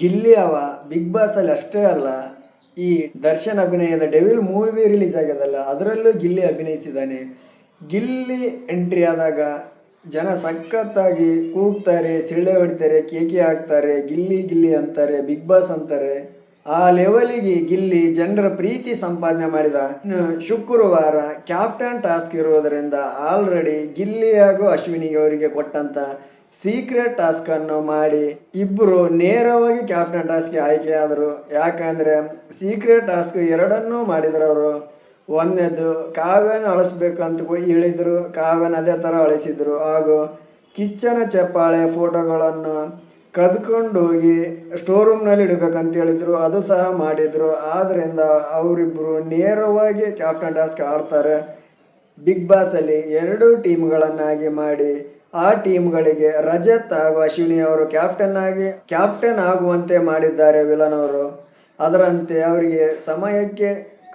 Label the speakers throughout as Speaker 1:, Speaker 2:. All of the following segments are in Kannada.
Speaker 1: ಗಿಲ್ಲಿ ಅವ ಬಿಗ್ ಬಾಸ್ ಅಲ್ಲಿ ಅಷ್ಟೇ ಅಲ್ಲ, ಈ ದರ್ಶನ್ ಅಭಿನಯದ ಡೆವಿಲ್ ಮೂವಿ ರಿಲೀಸ್ ಆಗ್ಯದಲ್ಲ ಅದರಲ್ಲೂ ಗಿಲ್ಲಿ ಅಭಿನಯಿಸಿದ್ದಾನೆ. ಗಿಲ್ಲಿ ಎಂಟ್ರಿ ಆದಾಗ ಜನ ಸಖತ್ತಾಗಿ ಕೂಗ್ತಾರೆ, ಸಿಳ್ಳೆ ಹೊಡಿತಾರೆ, ಕೇಕೆ ಹಾಕ್ತಾರೆ, ಗಿಲ್ಲಿ ಗಿಲ್ಲಿ ಅಂತಾರೆ ಬಿಗ್ ಬಾಸ್ ಅಂತಾರೆ. ಆ ಲೆವೆಲಿಗೆ ಗಿಲ್ಲಿ ಜನರ ಪ್ರೀತಿ ಸಂಪಾದನೆ ಮಾಡಿದ. ಶುಕ್ರವಾರ ಕ್ಯಾಪ್ಟನ್ ಟಾಸ್ಕ್ ಇರೋದರಿಂದ ಆಲ್ರೆಡಿ ಗಿಲ್ಲಿ ಹಾಗೂ ಅಶ್ವಿನಿಗೆ ಅವರಿಗೆ ಕೊಟ್ಟಂತ ಸೀಕ್ರೆಟ್ ಟಾಸ್ಕ್ ಅನ್ನು ಮಾಡಿ ಇಬ್ಬರು ನೇರವಾಗಿ ಕ್ಯಾಪ್ಟನ್ ಟಾಸ್ಕ್ಗೆ ಆಯ್ಕೆಯಾದರು ಯಾಕಂದರೆ ಸೀಕ್ರೆಟ್ ಟಾಸ್ಕ್ ಎರಡನ್ನೂ ಮಾಡಿದ್ರು ಅವರು ಒಂದೇದು ಕಾವ್ಯನ ಅಳಿಸ್ಬೇಕು ಅಂತ ಹೇಳಿದ್ರು ಕಾವ್ಯನ ಅದೇ ಥರ ಅಳಿಸಿದ್ರು. ಹಾಗೂ ಕಿಚ್ಚನ ಚಪ್ಪಾಳೆ ಫೋಟೋಗಳನ್ನು ಕದ್ಕೊಂಡು ಹೋಗಿ ಸ್ಟೋರ್ ರೂಮ್ನಲ್ಲಿ ಇಡಬೇಕಂತ ಹೇಳಿದ್ರು. ಅದು ಸಹ ಮಾಡಿದ್ರು. ಆದ್ದರಿಂದ ಅವರಿಬ್ಬರು ನೇರವಾಗಿ ಕ್ಯಾಪ್ಟನ್ ಟಾಸ್ಕ್ ಆಡ್ತಾರೆ. ಬಿಗ್ ಬಾಸ್ ಅಲ್ಲಿ ಎರಡು ಟೀಮ್ಗಳನ್ನಾಗಿ ಮಾಡಿ ಆ ಟೀಮ್ಗಳಿಗೆ ರಜತ್ ಹಾಗೂ ಅಶ್ವಿನಿ ಅವರು ಕ್ಯಾಪ್ಟನ್ ಆಗಿ ಕ್ಯಾಪ್ಟನ್ ಆಗುವಂತೆ ಮಾಡಿದ್ದಾರೆ ವಿಲನ್ ಅವರು. ಅದರಂತೆ ಅವರಿಗೆ ಸಮಯಕ್ಕೆ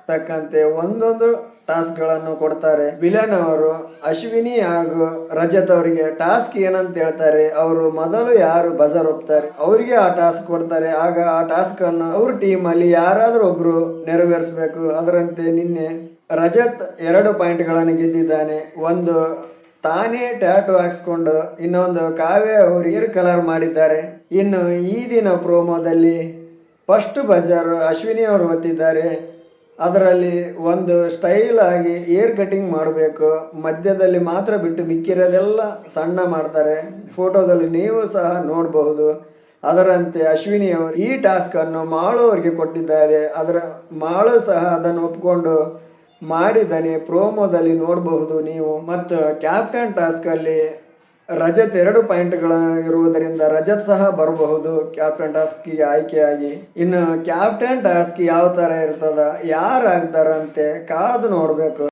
Speaker 1: ತಕ್ಕಂತೆ ಒಂದೊಂದು ಟಾಸ್ಕ್ಗಳನ್ನು ಕೊಡ್ತಾರೆ. ವಿಲನ್ ಅವರು ಅಶ್ವಿನಿ ಹಾಗೂ ರಜತ್ ಅವರಿಗೆ ಟಾಸ್ಕ್ ಏನಂತ ಹೇಳ್ತಾರೆ, ಅವರು ಮೊದಲು ಯಾರು ಬಜರ್ ಒಪ್ತಾರೆ ಅವರಿಗೆ ಆ ಟಾಸ್ಕ್ ಕೊಡ್ತಾರೆ. ಆಗ ಆ ಟಾಸ್ಕ್ ಅನ್ನು ಅವ್ರ ಟೀಮ್ ಅಲ್ಲಿ ಯಾರಾದರೂ ಒಬ್ರು ನೆರವೇರಿಸಬೇಕು. ಅದರಂತೆ ನಿನ್ನೆ ರಜತ್ ಎರಡು ಪಾಯಿಂಟ್ಗಳನ್ನು ಗೆದ್ದಿದ್ದಾನೆ. ಒಂದು ತಾನೇ ಟ್ಯಾಟು ಹಾಕ್ಸ್ಕೊಂಡು ಇನ್ನೊಂದು ಕಾವ್ಯ ಅವರು ಏರ್ ಕಲರ್ ಮಾಡಿದ್ದಾರೆ. ಇನ್ನು ಈ ದಿನ ಪ್ರೋಮೋದಲ್ಲಿ ಫಸ್ಟ್ ಬಜಾರ್ ಅಶ್ವಿನಿ ಅವರು ಒತ್ತಿದ್ದಾರೆ. ಅದರಲ್ಲಿ ಒಂದು ಸ್ಟೈಲ್ ಆಗಿ ಏರ್ ಕಟಿಂಗ್ ಮಾಡಬೇಕು. ಮಧ್ಯದಲ್ಲಿ ಮಾತ್ರ ಬಿಟ್ಟು ಮಿಕ್ಕಿರೋದೆಲ್ಲ ಸಣ್ಣ ಮಾಡ್ತಾರೆ. ಫೋಟೋದಲ್ಲಿ ನೀವು ಸಹ ನೋಡಬಹುದು. ಅದರಂತೆ ಅಶ್ವಿನಿ ಅವರು ಈ ಟಾಸ್ಕನ್ನು ಮಾಳು ಅವರಿಗೆ ಕೊಟ್ಟಿದ್ದಾರೆ. ಅದರ ಮಾಳು ಸಹ ಅದನ್ನು ಒಪ್ಕೊಂಡು ಮಾಡಿದ್ದಾನೆ, ಪ್ರೋಮೋದಲ್ಲಿ ನೋಡಬಹುದು ನೀವು. ಮತ್ತು ಕ್ಯಾಪ್ಟನ್ ಟಾಸ್ಕ್ ಅಲ್ಲಿ ರಜತ್ ಎರಡು ಪಾಯಿಂಟ್ಗಳ ಇರುವುದರಿಂದ ರಜತ್ ಸಹ ಬರಬಹುದು ಕ್ಯಾಪ್ಟನ್ ಟಾಸ್ಕಿಗೆ ಆಯ್ಕೆಯಾಗಿ. ಇನ್ನು ಕ್ಯಾಪ್ಟನ್ ಟಾಸ್ಕ್ ಯಾವ ತರ ಇರ್ತದ ಯಾರು ಆಗ್ತಾರಂತೆ ಕಾದು ನೋಡಬೇಕು.